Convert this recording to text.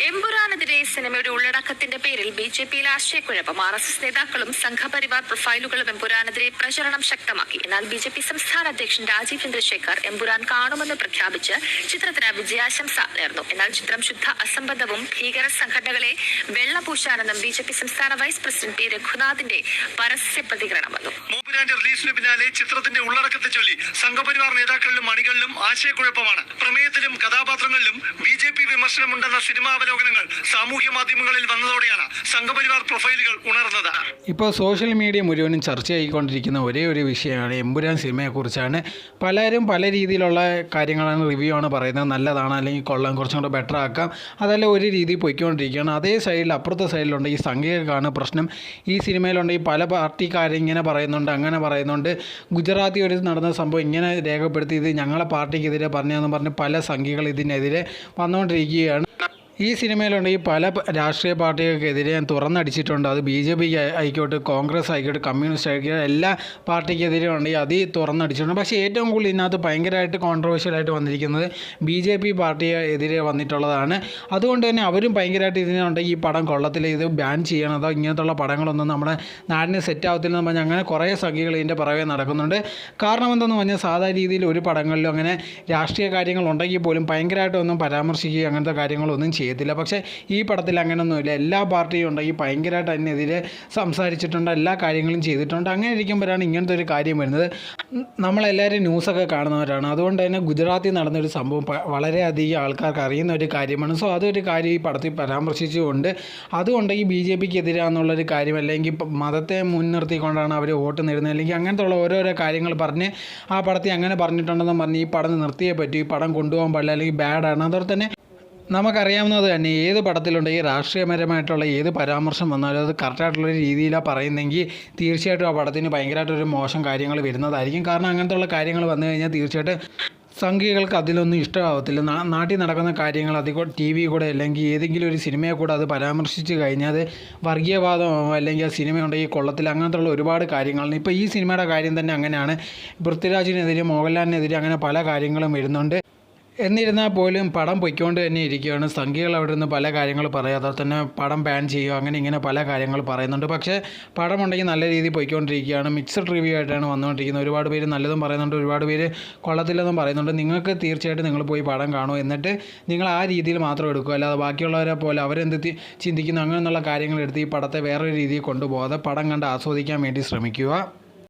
エンブラ എമ്പുരാനെതിരെ സിനിമയുടെ ഉള്ളടക്കത്തിന്റെ പേരിൽ ബി ജെ പിയിൽ ആശയക്കുഴപ്പം ആർ എസ് എസ് നേതാക്കളും സംഘപരിവാർ പ്രൊഫൈലുകളും എംപുരാനെതിരെ പ്രചരണം ശക്തമാക്കി. എന്നാൽ ബി ജെ പി സംസ്ഥാന അധ്യക്ഷൻ രാജീവ് ചന്ദ്രശേഖർ എമ്പുരാൻ കാണുമെന്ന് പ്രഖ്യാപിച്ച് ചിത്രത്തിന് വിജയാശംസ നേർന്നു. എന്നാൽ ചിത്രം ശുദ്ധ അസംബന്ധവും ഭീകര സംഘടനകളെ വെള്ളപൂശാനെന്നും ബി ജെ പി സംസ്ഥാന വൈസ് പ്രസിഡന്റ് പി രഘുനാഥിന്റെ പരസ്യ പ്രതികരണം വന്നു. റിലീസിന് പിന്നാലെ ചിത്രത്തിന്റെ ഉള്ളടക്കത്തെ ചൊല്ലി സംഘപരിവാർ നേതാക്കളിലും അണികളിലും ആശയക്കുഴപ്പമാണ്. പ്രമേയത്തിലും കഥാപാത്രങ്ങളിലും ബി ജെ പി വിമർശനമുണ്ടെന്ന സിനിമാവലോകനങ്ങൾ സാമൂഹ്യ മാധ്യമങ്ങളിൽ വന്നതോടെയാണ് സംഘപരിവാർ പ്രൊഫൈലുകൾ ഉണർന്നത്. ഇപ്പോൾ സോഷ്യൽ മീഡിയ മുഴുവനും ചർച്ചയായിക്കൊണ്ടിരിക്കുന്ന ഒരേ ഒരു വിഷയമാണ് എമ്പുരാൻ സിനിമയെക്കുറിച്ചാണ് പലരും പല രീതിയിലുള്ള കാര്യങ്ങളാണ് റിവ്യൂ ആണ് പറയുന്നത്. നല്ലതാണ് അല്ലെങ്കിൽ കൊള്ളാം കുറച്ചും കൂടെ ബെറ്റർ ആക്കാം. അതെല്ലാം ഒരു രീതിയിൽ പോയിക്കൊണ്ടിരിക്കുകയാണ്. അതേ സൈഡിൽ അപ്പുറത്തെ സൈഡിലുണ്ട് ഈ സംഘികൾക്കാണ് പ്രശ്നം. ഈ സിനിമയിലുണ്ട്. ഈ പല പാർട്ടിക്കാരിങ്ങനെ പറയുന്നുണ്ട് അങ്ങനെ പറയുന്നുണ്ട്. ഗുജറാത്തി ഒരു നടന്ന സംഭവം ഇങ്ങനെ രേഖപ്പെടുത്തി ഇത് ഞങ്ങളെ പാർട്ടിക്കെതിരെ പറഞ്ഞതെന്ന് പറഞ്ഞ് പല സംഘികൾ ഇതിനെതിരെ വന്നുകൊണ്ടിരിക്കുകയാണ്. ഈ സിനിമയിലുണ്ട് ഈ പല രാഷ്ട്രീയ പാർട്ടികൾക്കെതിരെ ഞാൻ തുറന്നടിച്ചിട്ടുണ്ട്. അത് ബി ജെ പി ആയിക്കോട്ടെ കോൺഗ്രസ് ആയിക്കോട്ടെ കമ്മ്യൂണിസ്റ്റ് ആയിക്കോട്ടെ എല്ലാ പാർട്ടിക്കെതിരെ ഉണ്ട് ഈ തുറന്നടിച്ചിട്ടുണ്ട്. പക്ഷേ ഏറ്റവും കൂടുതൽ ഇതിനകത്ത് ഭയങ്കരമായിട്ട് കോൺട്രവേഴ്ഷ്യലായിട്ട് വന്നിരിക്കുന്നത് ബി ജെ പി പാർട്ടിയെ എതിരെ വന്നിട്ടുള്ളതാണ്. അതുകൊണ്ട് തന്നെ അവരും ഭയങ്കരമായിട്ട് ഇതിനുണ്ട് ഈ പടം കൊള്ളത്തില്ല ഇത് ബാൻ ചെയ്യണം അതോ ഇങ്ങനത്തുള്ള പടങ്ങളൊന്നും നമ്മുടെ നാടിന് സെറ്റ് ആവത്തില്ല എന്ന് പറഞ്ഞാൽ അങ്ങനെ കുറേ സംഖ്യകൾ ഇതിന്റെ പുറകെ നടക്കുന്നുണ്ട്. കാരണം എന്തെന്ന് പറഞ്ഞാൽ സാധാ രീതിയിൽ ഒരു പടങ്ങളിലും അങ്ങനെ രാഷ്ട്രീയ കാര്യങ്ങളുണ്ടെങ്കിൽ പോലും ഭയങ്കരമായിട്ടൊന്നും പരാമർശിക്കുകയും അങ്ങനത്തെ കാര്യങ്ങളൊന്നും ചെയ്യത്തില്ല. പക്ഷേ ഈ പടത്തിൽ അങ്ങനെയൊന്നുമില്ല എല്ലാ പാർട്ടിയും ഉണ്ടെങ്കിൽ ഭയങ്കരമായിട്ട് അതിനെതിരെ സംസാരിച്ചിട്ടുണ്ട്. എല്ലാ കാര്യങ്ങളും ചെയ്തിട്ടുണ്ട്. അങ്ങനെ ഇരിക്കുമ്പോഴാണ് ഇങ്ങനത്തെ ഒരു കാര്യം വരുന്നത്. നമ്മളെല്ലാവരും ന്യൂസൊക്കെ കാണുന്നവരാണ്. അതുകൊണ്ട് തന്നെ ഗുജറാത്തിൽ നടന്നൊരു സംഭവം വളരെയധികം ആൾക്കാർക്ക് അറിയുന്ന ഒരു കാര്യമാണ്. സോ അതൊരു കാര്യം ഈ പടത്തിൽ പരാമർശിച്ചുകൊണ്ട് അതുകൊണ്ട് ഈ ബി ജെ പിക്ക് എതിരാന്നുള്ളൊരു കാര്യം അല്ലെങ്കിൽ മതത്തെ മുൻനിർത്തിക്കൊണ്ടാണ് അവർ വോട്ട് നേടുന്നത് അല്ലെങ്കിൽ അങ്ങനത്തെ ഉള്ള ഓരോരോ കാര്യങ്ങൾ പറഞ്ഞ് ആ പടത്തിൽ അങ്ങനെ പറഞ്ഞിട്ടുണ്ടെന്ന് പറഞ്ഞ് ഈ പടം നിർത്തിയേ പറ്റൂ. ഈ പടം കൊണ്ടുപോകാൻ പാടില്ല അല്ലെങ്കിൽ ബാഡാണ് അതുപോലെ തന്നെ നമുക്കറിയാവുന്നത് തന്നെ ഏത് പടത്തിലുണ്ട് ഈ രാഷ്ട്രീയപരമായിട്ടുള്ള ഏത് പരാമർശം വന്നാലും അത് കറക്റ്റായിട്ടുള്ള രീതിയിലാണ് പറയുന്നെങ്കിൽ തീർച്ചയായിട്ടും ആ പടത്തിന് ഭയങ്കരമായിട്ടൊരു മോശം കാര്യങ്ങൾ വരുന്നതായിരിക്കും. കാരണം അങ്ങനത്തെയുള്ള കാര്യങ്ങൾ വന്നു കഴിഞ്ഞാൽ തീർച്ചയായിട്ടും സംഘികൾക്ക് അതിലൊന്നും ഇഷ്ടമാവത്തില്ല. നാട്ടിൽ നടക്കുന്ന കാര്യങ്ങൾ അധികം ടി വി കൂടെ അല്ലെങ്കിൽ ഏതെങ്കിലും ഒരു സിനിമയെ കൂടെ അത് പരാമർശിച്ച് കഴിഞ്ഞാൽ അത് വർഗീയവാദമോ അല്ലെങ്കിൽ ആ സിനിമ ഉണ്ടെങ്കിൽ കൊള്ളത്തില്ല. അങ്ങനത്തെ ഉള്ള ഒരുപാട് കാര്യങ്ങളാണ് ഇപ്പോൾ ഈ സിനിമയുടെ കാര്യം തന്നെ അങ്ങനെയാണ്. പൃഥ്വിരാജിനെതിരെ മോഹൻലാലിനെതിരെ അങ്ങനെ പല കാര്യങ്ങളും വരുന്നുണ്ട്. എന്നിരുന്നാൽ പോലും പടം പൊയ്ക്കൊണ്ട് തന്നെ ഇരിക്കുകയാണ്. സംഘികൾ അവിടെ നിന്ന് പല കാര്യങ്ങൾ പറയാതെ തന്നെ പടം ബാൻ ചെയ്യുക അങ്ങനെ ഇങ്ങനെ പല കാര്യങ്ങൾ പറയുന്നുണ്ട്. പക്ഷേ പടം ഉണ്ടെങ്കിൽ നല്ല രീതിയിൽ പൊയ്ക്കൊണ്ടിരിക്കുകയാണ്. മിക്സഡ് റിവ്യൂ ആയിട്ടാണ് വന്നുകൊണ്ടിരിക്കുന്നത്. ഒരുപാട് പേര് നല്ലതും പറയുന്നുണ്ട്. ഒരുപാട് പേര് കൊള്ളത്തില്ലെന്നും പറയുന്നുണ്ട്. നിങ്ങൾക്ക് തീർച്ചയായിട്ടും നിങ്ങൾ പോയി പടം കാണുമോ എന്നിട്ട് നിങ്ങൾ ആ രീതിയിൽ മാത്രം എടുക്കുക. അല്ലാതെ ബാക്കിയുള്ളവരെ പോലെ അവരെന്ത് ചിന്തിക്കുന്നു അങ്ങനെയുള്ള കാര്യങ്ങൾ എടുത്ത് ഈ പടത്തെ വേറൊരു രീതിയിൽ കൊണ്ടുപോകാതെ പടം കണ്ട് ആസ്വദിക്കാൻ വേണ്ടി ശ്രമിക്കുക.